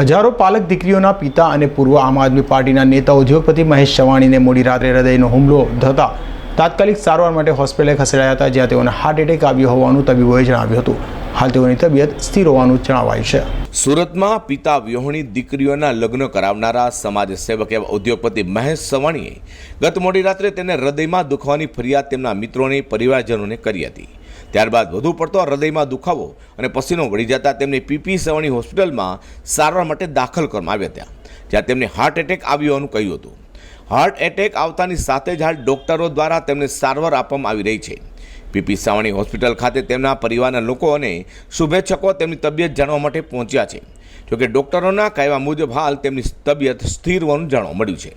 હજારો પાલક દીકરીઓના પિતા અને પૂર્વ આમ આદમી પાર્ટીના નેતા ઉદ્યોગપતિ મહેશ ચવાણીને મોડી રાત્રે હૃદયનો હુમલો થતા તાત્કાલિક સારવાર માટે હોસ્પિટલે ખસેડાયા હતા, જ્યાં તેઓને હાર્ટ એટેક આવ્યો હોવાનું તબીબોએ જણાવ્યું હતું. હાલ તેઓની તબિયત સ્થિર હોવાનું જણાવાયું છે. સુરતમાં પિતા વ્યોહણી દીકરીઓના લગ્ન કરાવનારા સમાજ સેવક એવા ઉદ્યોગપતિ મહેશ સવાણીએ ગત મોડી રાત્રે તેને હૃદયમાં દુખવાની ફરિયાદ તેમના મિત્રોને પરિવારજનોને કરી હતી. ત્યારબાદ વધુ પડતો હૃદયમાં દુખાવો અને પસીનો વળી જતા તેમને પીપી સવાણી હોસ્પિટલમાં સારવાર માટે દાખલ કરવામાં આવ્યા હતા, જ્યાં તેમને હાર્ટ એટેક આવ્યો હોવાનું કહ્યું હતું. હાર્ટ એટેક આવતાની સાથે જ હાલ ડોક્ટરો દ્વારા તેમને સારવાર આપવામાં આવી રહી છે. પીપી સાવણી હોસ્પિટલ ખાતે તેમના પરિવારના લોકો અને શુભેચ્છકો તેમની તબિયત જાણવા માટે પહોંચ્યા છે. જોકે ડોક્ટરોના કહેવા મુજબ હાલ તેમની તબિયત સ્થિર હોવાનું જાણવા મળ્યું છે.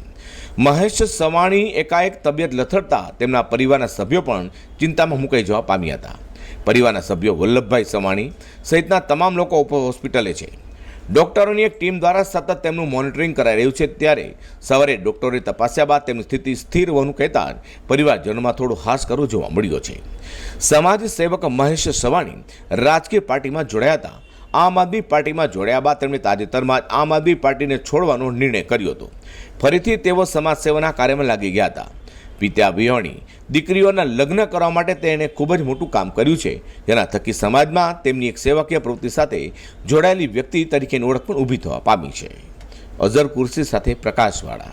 મહેશ સવાણી એકાએક તબિયત લથડતા તેમના પરિવારના સભ્યો પણ ચિંતામાં મુકાઈ જવા પામ્યા હતા. પરિવારના સભ્યો વલ્લભભાઈ સવાણી સહિતના તમામ લોકો ઉપ હોસ્પિટલે છે. ડોક્ટરોની એક ટીમ દ્વારા સતત તેમનું મોનિટરિંગ કરાઈ રહ્યું છે ત્યારે સવારે ડોક્ટરે તપાસ્યા બાદ તેમની સ્થિતિ સ્થિર હોવાનું કહેતા પરિવારજનોમાં થોડો હાસ કરવો જોવા મળ્યો છે. સમાજ સેવક મહેશ સવાણી રાજકીય પાર્ટીમાં જોડાયા હતા. આમ આદમી પાર્ટીમાં જોડાયા બાદ તેમણે તાજેતરમાં જ આમ આદમી પાર્ટીને છોડવાનો નિર્ણય કર્યો હતો. ફરીથી તેઓ સમાજ સેવાના કાર્યમાં લાગી ગયા હતા. પિતા વિહોણી દીકરીઓના લગ્ન કરવા માટે તેણે ખૂબ જ મોટું કામ કર્યું છે. જેના થકી સમાજમાં તેમની એક સેવાકીય પ્રવૃત્તિ સાથે જોડાયેલી વ્યક્તિ તરીકેની ઓળખ પણ ઊભી થવા પામી છે. અઝર કુર્સી સાથે પ્રકાશવાળા.